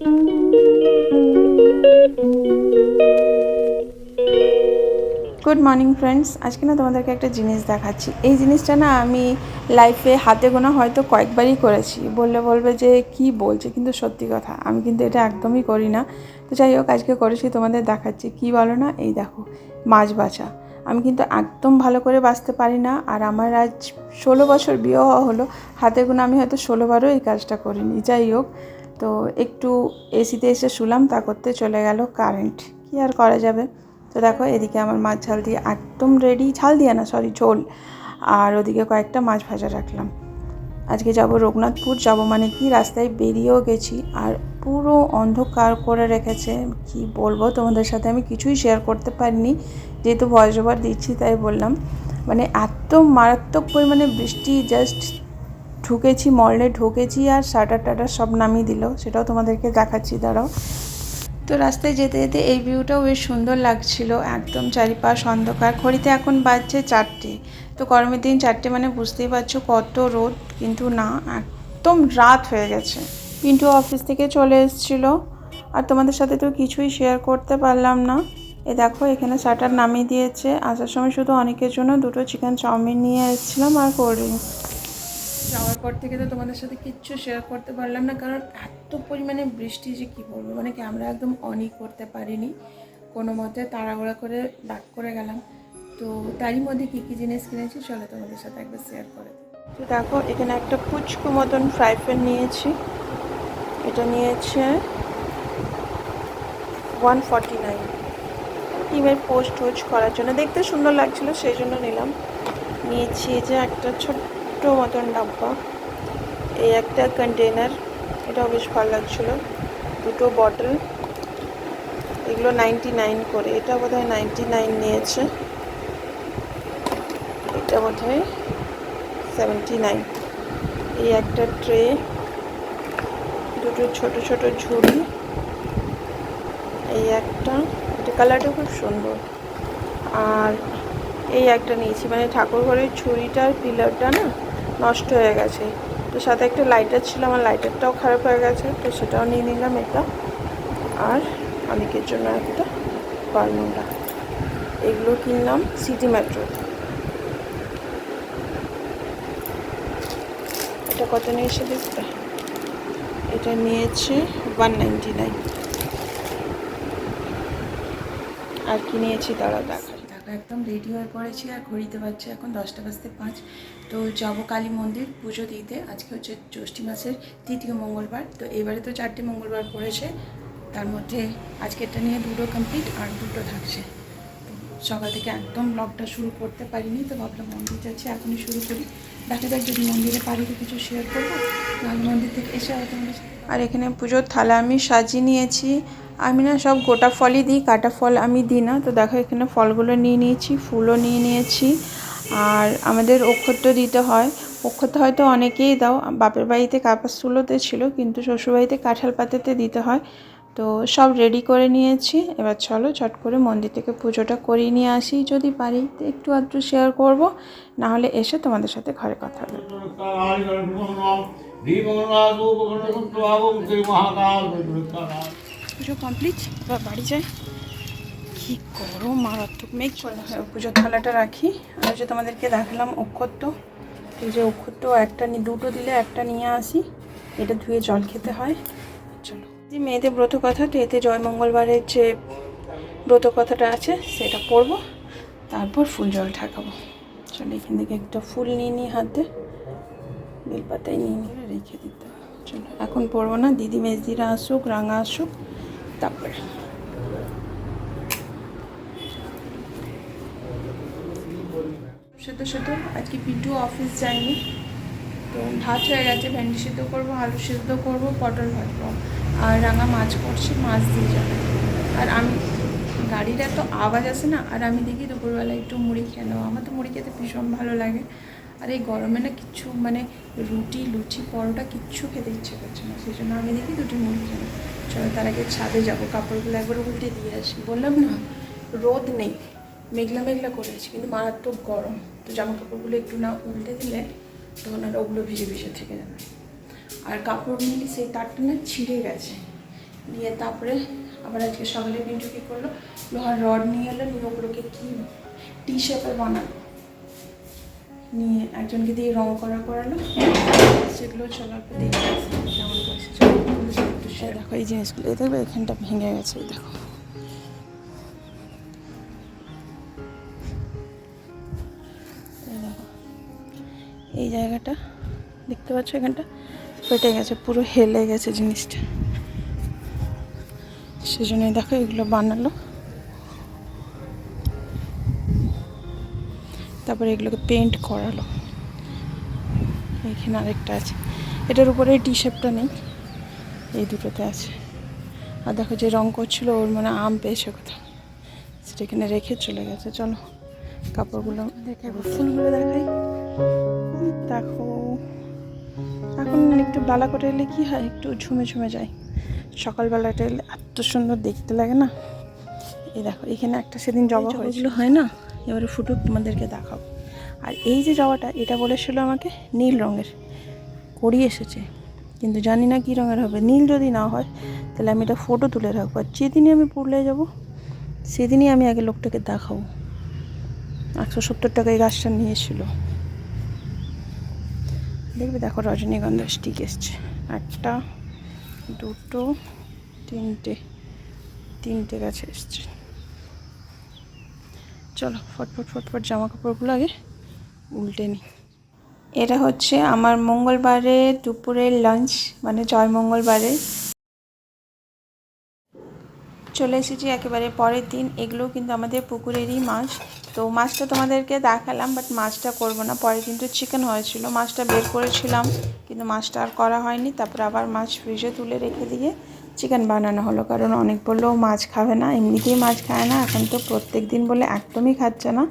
Good morning friends আজকে না তোমাদেরকে একটা জিনিস দেখাচ্ছি। এই জিনিসটা না আমি লাইফে হাতে গোনা হয়তো কয়েকবারই করেছি। বললে বলবে যে, কি বলছে? কিন্তু সত্যি কথা, আমি কিন্তু এটা একদমই করি না। তো যাই হোক, আজকে করেছি, তোমাদের দেখাচ্ছি। কি বলো না? এই দেখো, মাছ বাছা। আমি কিন্তু একদম ভালো করে বাঁচতে পারি না। আর আমার আজ ষোলো বছর বিয়ে হওয়া হলো। হাতে গোনা আমি হয়তো ষোলোবারও এই কাজটা করিনি। যাই হোক তো একটু এসিতে এসে শুলাম, তা করতে চলে গেল কারেন্ট কি আর করা যাবে? তো দেখো, এদিকে আমার মাছ ঝাল দিয়ে একদম রেডি ঝাল দিয়ে না সরি ঝোল। আর ওদিকে কয়েকটা মাছ ভাজা রাখলাম। আজকে যাব রঘুনাথপুর, যাব মানে কি, রাস্তায় বেরিয়েও গেছি। আর পুরো অন্ধকার করে রেখেছে। কি বলব তোমাদের সাথে, আমি কিছুই শেয়ার করতে পারিনি। যেহেতু ভয়েস ওভার দিচ্ছি, তাই বললাম। মানে এত মারাত্মক পরিমাণে বৃষ্টি জাস্ট ঢুকেছি মলে ঢুকেছি আর শাটার টাটার সব নামিয়ে দিল। সেটাও তোমাদেরকে দেখাচ্ছি, দাঁড়াও। তো রাস্তায় যেতে যেতে এই ভিউটাও বেশ সুন্দর লাগছিল, একদম চারিপাশ অন্ধকার। ঘড়িতে এখন বাজছে চারটে। তো গরমের দিন চারটে মানে বুঝতেই পারছ কত রোদ, কিন্তু না, একদম রাত হয়ে গেছে। পিন্টু অফিস থেকে চলে এসেছিল। আর তোমাদের সাথে তো কিছুই শেয়ার করতে পারলাম না। এ দেখো, এখানে শাটার নামিয়ে দিয়েছে। আসার সময় শুধু অনেকের জন্য দুটো চিকেন চাউমিন নিয়ে এসেছিলাম আর কোল্ড ড্রিঙ্কস যাওয়ার পর থেকে তো তোমাদের সাথে কিচ্ছু শেয়ার করতে পারলাম না। কারণ এত পরিমাণে বৃষ্টি যে কী বলব মানে ক্যামেরা একদম অনই করতে পারিনি। কোনো মতে তাড়াহুড়া করে ব্যাক করে গেলাম। তো তারই মধ্যে কী কী জিনিস কিনেছি চলো তোমাদের সাথে একবার শেয়ার করে তো দেখো, এখানে একটা পুচকু মতন ফ্রাই প্যান নিয়েছি। এটা নিয়েছে ওয়ান ফর্টি নাইন ডিমের পোস্ট টোস্ট করার জন্য। দেখতে সুন্দর লাগছিল, সেই জন্য নিলাম। নিয়েছি যে একটা ছোট্ট মতন ডাব্বা। এই একটা কন্টেনার এটাও বেশ ভালো লাগছিল। দুটো বটল এগুলো নাইনটি নাইন করে। এটা বোধ হয় নাইনটি নাইন নিয়েছে। এটা বোধ হয় সেভেন্টি নাইন এই একটা ট্রে দুটো ছোট ছোট ঝুড়ি। এই একটা, এটা কালারটা খুব সুন্দর। আর এই একটা নিয়েছি। মানে ঠাকুর ঘরের ছুরিটার পিলারটা না নষ্ট হয়ে গেছে। তো সাথে একটা লাইটার ছিল, আমার লাইটারটাও খারাপ হয়ে গেছে, তো সেটাও নিয়ে নিলাম এটা। আর অনেকের জন্য একটা বারমুন্ডা এগুলো কিনলাম সিটি মেট্রো এটা কত নিয়েছে দেখতে এটা নিয়েছে ওয়ান নাইনটি নাইন আর কি নিয়েছি? তারা দেখা, একদম রেডি হয়ে পড়েছি, আর ঘড়িতে পারছি এখন দশটা বাজতে পাঁচ। তো যাব কালী মন্দির পুজো দিতে। আজকে হচ্ছে জ্যৈষ্ঠী মাসের তৃতীয় মঙ্গলবার। তো এবারে তো চারটে মঙ্গলবার পড়েছে। তার মধ্যে আজকেরটা নিয়ে দুটো কমপ্লিট আর দুটো থাকছে। সকাল থেকে একদম ব্লগটা শুরু করতে পারিনি, তো ভাবলাম মন্দির যাচ্ছি, এখনই শুরু করি। দেখা যাক যদি মন্দিরে পারি তো কিছু শেয়ার করব। নাহলে মন্দির থেকে এসে হয়তো আর এখানে পুজোর থালা আমি সাজিয়ে নিয়েছি। আমি না সব গোটা ফলই দিই, কাটা ফল আমি দিই না। তো দেখো এখানে ফলগুলো নিয়ে নিয়েছি, ফুলও নিয়ে নিয়েছি। আর আমাদের অক্ষত্য দিতে হয়। অক্ষত্য হয়তো অনেকেই দাও। বাপের বাড়িতে কাপাস তুলোতে ছিল, কিন্তু শ্বশুরবাড়িতে কাঁঠাল পাতাতে দিতে হয়। তো সব রেডি করে নিয়েছি। এবার চলো চট করে মন্দির থেকে পুজোটা করিয়ে নিয়ে আসি। যদি পারি একটু আধটু শেয়ার করব, না হলে এসে তোমাদের সাথে ঘরে কথা হবে। পুজো কমপ্লিট বাড়ি যাই? কি গরম মারাত্মক মেঘ চলে হয়, পুজোর থালাটা রাখি। আর যে তোমাদেরকে দেখালাম অক্ষত্য এই যে অক্ষত্য একটা দুটো দিলে একটা নিয়ে আসি। এটা ধুয়ে জল খেতে হয়। চলো। যে মেয়েদের ব্রত কথা তো এতে জয় মঙ্গলবারের যে ব্রত কথাটা আছে, সেটা পড়ব। তারপর ফুল জল ঠাকাবো চলো, এখান থেকে একটা ফুল নিয়ে নিই হাতে। বেলপাতায় নিয়ে নিয়ে রেখে দিতে। চলো, এখন পড়ব না। দিদি, মেজদিরা আসুক, রাঙা আসুক, তারপরে। সেদ্ধ সেদ্ধ আজকে পিন্টু অফিস যায়নি। তো ভাত হয়ে গেছে, ভেন্ডি সিদ্ধ করব, আলু সিদ্ধ করব, পটল ভাজবো। আর রাঙা মাছ করছি, মাছ দিয়ে যাবে। আর আমি, গাড়ির এত আওয়াজ আসে না, আর আমি দেখি দুপুরবেলা একটু মুড়ি খেয়ে নেওয়া আমার তো মুড়ি খেতে ভীষণ ভালো লাগে। আর এই গরমে না কিচ্ছু মানে রুটি, লুচি, পরোটা কিচ্ছু খেতে ইচ্ছে করছে না। সেই জন্য আমি দেখি দুটি মুড়ি খেয়ে নেব। চলো তার আগে ছাদে যাব, কাপড়গুলো একবার উল্টে দিয়ে আসি। বললাম না, রোদ নেই। মেঘলা মেঘলা করেছি, কিন্তু মারাত্মক গরম। তো জামা কাপড়গুলো একটু না উল্টে দিলে তখন আর ওগুলো ভিজে ভিজে থেকে যাবে। আর কাপড় নিলে সেই তারটা না ছিঁড়ে গেছে। দিয়ে তারপরে আবার আজকে সকালে পিন্টু কী করল? লোহার রড নিয়ে এলো, নিয়ে ওগুলোকে কী টি শেপে বানালো? নিয়ে একজনকে দিয়ে রং করা করালো। সেগুলো চলার পর দেখে। কেমন করেছে। দেখো এই জিনিসগুলো। দেখবে এখানটা ভেঙে গেছে দেখো। এই জায়গাটা, দেখতে পাচ্ছ এখানটা? ফেটে গেছে, পুরো হেলে গেছে জিনিসটা। সেজন্যই দেখো এগুলো বানালো। তারপরে এগুলোকে পেন্ট করালো। এখানে আরেকটা আছে। এটার উপরে টি শার্টটা নেই। এই দুটোতে আছে। আর দেখো যে রং করছিল, ওর মানে আম পেয়েছে কোথাও। সেটা এখানে রেখে চলে গেছে। চলো, কাপড়গুলো দেখে ফুলগুলো দেখাই। দেখো এখন একটু বেলা করে এলে কী হয়? একটু ঝুমে ঝুমে যায় সকালবেলাটা এলে এত সুন্দর দেখতে লাগে না? এই দেখো এখানে একটা সেদিন জবা হয়েছিল। হয় না? এবারে ফুটো তোমাদেরকে দেখাও আর এই যে জবাটা এটা বলেছিল আমাকে নীল রঙের। করি এসেছে। কিন্তু জানি না কী রঙের হবে। নীল যদি না হয় তাহলে আমি এটা ফটো তুলে রাখব। আর যেদিনই আমি পুরুলিয়া যাব সেদিনই আমি আগে লোকটাকে দেখাবো। একশো সত্তর টাকায় গাছটা নিয়ে এসেছিল। দেখবে দেখো রজনীগন্ধা স্টিক এসছে। একটা দুটো, তিনটে তিনটে গাছে এসছে। চলো ফটফট ফটফট জামা কাপড়গুলো আগে উল্টে নিই। এটা হচ্ছে আমার মঙ্গলবারে দুপুরের লাঞ্চ মানে জয় মঙ্গলবারে চলে এসেছি একেবারে পরের দিন। এগুলো কিন্তু আমাদের পুকুরেরই মাছ। তো মাছটা তোমাদেরকে দেখালাম বাট মাছটা করব না। পরে কিন্তু চিকেন হয়েছিল। মাছটা বের করেছিলাম, কিন্তু মাছটা আর করা হয়নি। তারপর আবার মাছ ফ্রিজে তুলে রেখে দিয়ে চিকেন বানানো হলো। কারণ অনেক বললেও মাছ খাবে না, এমনিতেই মাছ খায় না। এখন তো প্রত্যেক দিন বলে একদমই খাচ্ছে না।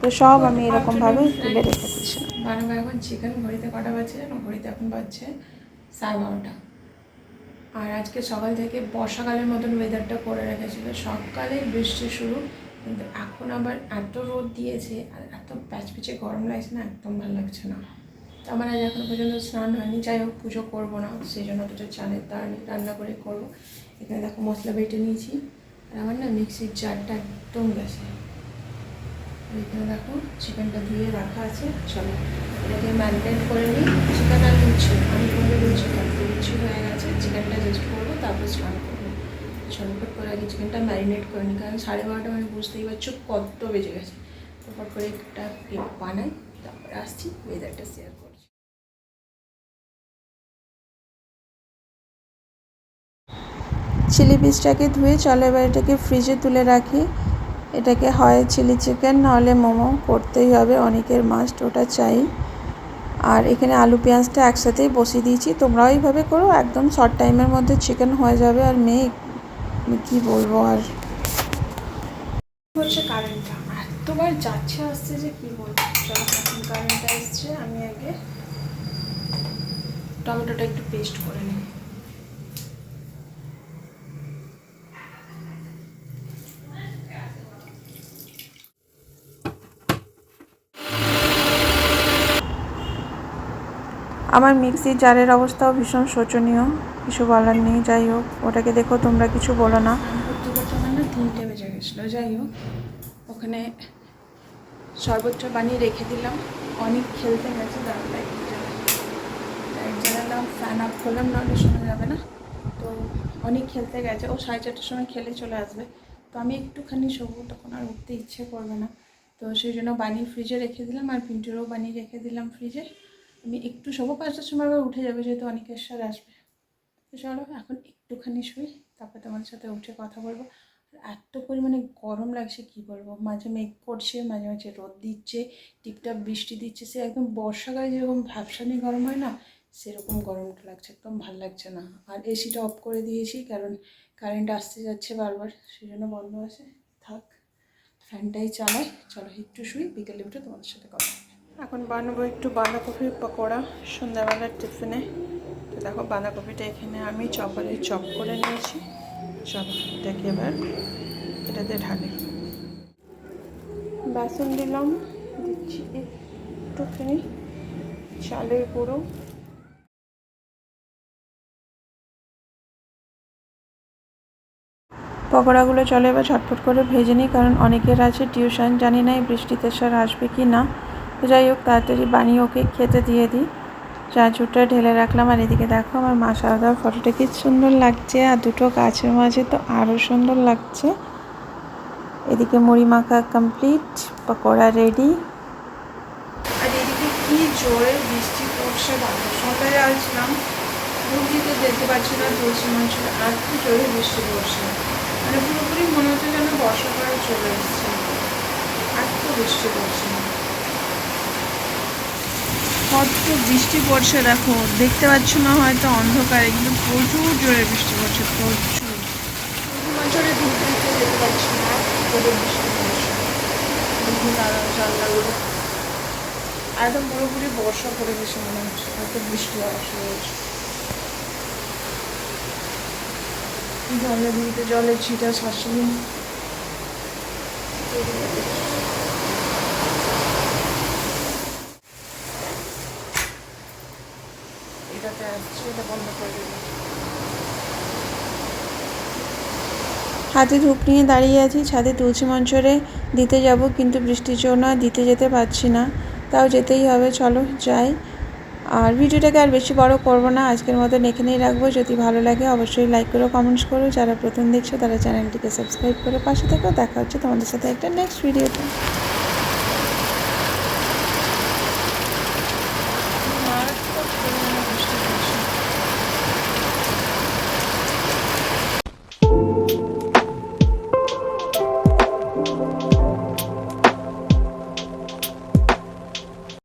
তো সব আমি এরকমভাবে তুলে রেখে দিয়েছিলাম। এখন চিকেন ঘড়িতে কটা বাজছে ঘড়িতে এখন বাজছে সাড়ে বারোটা। আর আজকে সকাল থেকে বর্ষাকালের মতন ওয়েদারটা করে রেখেছিল। সকালে বৃষ্টি শুরু, কিন্তু এখন আবার এত রোদ দিয়েছে আর এত প্যাচপিচে গরম লাগছে না, একদম ভালো লাগছে না। তো আমার আজ এখনও পর্যন্ত স্নান হয়নি, যাই হোক পুজো করব না, সেই জন্য দুটো চালের দাঁড় রান্না করে করব। এখানে দেখো মশলা বেটে নিয়েছি, আর আমার না মিক্সির জারটা একদম গেছে। এখানে দেখো চিকেনটা ধুয়ে রাখা আছে। চলো, এটাকে ম্যারিনেট করে নিই। চিকেন আর লুচি, আমি করব লুচি করব লুচি হয়ে গেছে চিকেনটা জাস্ট করব, তারপর স্নান করব। ঝটপট করে আগে চিকেনটা ম্যারিনেট করে নিই, কারণ সাড়ে বারোটা মানে বুঝতেই পারছ কত বেজে গেছে। তারপর করে একটা কেক বানাই, তারপরে আসছি ওয়েদারটা শেয়ার করছি। চিলি পিসটাকে ধুয়ে চলে, এবার এটাকে ফ্রিজে তুলে রাখি। এটাকে হয় চিলি চিকেন, নাহলে মোমো, করতেই হবে, অনেকের মাস্ট ওটা চাই। আর এখানে আলু পেঁয়াজটা একসাথেই বসিয়ে দিয়েছি, তোমরাও এইভাবে করো, একদম শর্ট টাইমের মধ্যে চিকেন হয়ে যাবে। আর মেয়ে কী বলব আর? হচ্ছে কারেন্টটা এতবার যাচ্ছে, আসছে যে কী বলব? আমি আগে টমেটোটা একটু পেস্ট করে নিই। আমার মিক্সির জারের অবস্থাও ভীষণ শোচনীয়। কিছু বলার নেই, যাই হোক। ওটাকে দেখো, তোমরা কিছু বলো না। না তিনটে বেজে গেছিল, যাই হোক। ওখানে শরবতটা বানিয়ে রেখে দিলাম। অনেক খেলতে গেছে দাঁড়াল জানালাম ফ্যান আপ করলাম, নাহলে শোনা যাবে না। তো অনেক খেলতে গেছে। ও সাড়ে চারটার সময় খেলে চলে আসবে। তো আমি একটুখানি শোবো, তখন আর উঠতে ইচ্ছে করবে না। তো সেই জন্য বানিয়ে ফ্রিজে রেখে দিলাম, আর পিন্টুরও বানিয়ে রেখে দিলাম ফ্রিজে একটু শোবো, পাঁচটার সময় আবার উঠে যাবে, যেহেতু অনেকের সাথে আসবে। তো চলো, এখন একটুখানি শুই, তারপর তোমাদের সাথে উঠে কথা বলব। এত পরিমাণে গরম লাগছে, কি বলব? মাঝে মেঘ করছে, মাঝে মাঝে রোদ দিচ্ছে, টিপটাপ বৃষ্টি দিচ্ছে, সে একদম বর্ষাকালে যেরকম ভ্যাবসানি গরম হয় না, সেরকম গরমটা লাগছে, একদম ভালো লাগছে না। আর এসিটা অফ করে দিয়েছি, কারণ কারেন্ট আসতে যাচ্ছে বারবার সেই জন্য বন্ধ আছে। থাক ফ্যানটাই চালাই, চলো একটু শুই, বিকেলে উঠে তোমাদের সাথে কথা। এখন বানাবো একটু বাঁধাকপির পকোড়া সন্ধ্যাবেলার টিফিনে। তো দেখো, বাঁধাকপিটা এখানে আমি চপারে চপ করে নিয়েছি। চলো এটাকে এবার এটাতে ঢালি। বেসন দিলাম, দিচ্ছি একটুখানি চালের গুঁড়ো। পকোড়াগুলো চলে এবার ঝটফট করে ভেজে নিই, কারণ অনেকের আছে টিউশন, জানি না এই বৃষ্টিতে স্যার আসবে কি না। তো যাই হোক, তাড়াতাড়ি বানিয়ে ওকে খেতে দিয়ে দিই। চা চুটা ঢেলে রাখলাম আর এদিকে দেখো আমার মা সারদার ফটোটা কি সুন্দর লাগছে আর দুটো গাছের মাঝে তো আরও সুন্দর লাগছে। এদিকে মুড়ি মাখা কমপ্লিট পকোড়া রেডি আর এদিকে কি জোরে বৃষ্টি পড়ছে বাবা সকালে আসলাম ঘুরতে দেখতে পাচ্ছি না তুলসী মঞ্চে আর কি জোরে বৃষ্টি পড়ছে। মানে পুরোপুরি মনে হচ্ছে যেন বর্ষাকালে চলে এসছে। আর তো বৃষ্টি পড়ছে। কত বৃষ্টি পড়ছে, দেখো, দেখতে পাচ্ছ না হয়তো অন্ধকারে, কিন্তু প্রচুর জোরে বৃষ্টি পড়ছে, প্রচুর। মঞ্চরে ধূপ দিতে না জোরে বৃষ্টি পড়ছে। একদম পুরোপুরি বর্ষা পড়ে গেছে মনে হচ্ছে বৃষ্টি জলে জলের ছিটা শাশুড়ি। হাতে ধূপ নিয়ে দাঁড়িয়ে আছি, ছাদে তুলসী মঞ্চরে দিতে যাব, কিন্তু বৃষ্টির জন্য দিতে যেতে পারছি না। তাও যেতেই হবে, চলো যাই। আর ভিডিওটাকে আর বেশি বড় করব না, আজকের মতন এখানেই রাখব। যদি ভালো লাগে, অবশ্যই লাইক করো কমেন্টস করো। যারা প্রথম দেখছ, তারা চ্যানেলটিকে সাবস্ক্রাইব করে পাশে থেকেও দেখা হচ্ছে তোমাদের সাথে একটা নেক্সট ভিডিওতে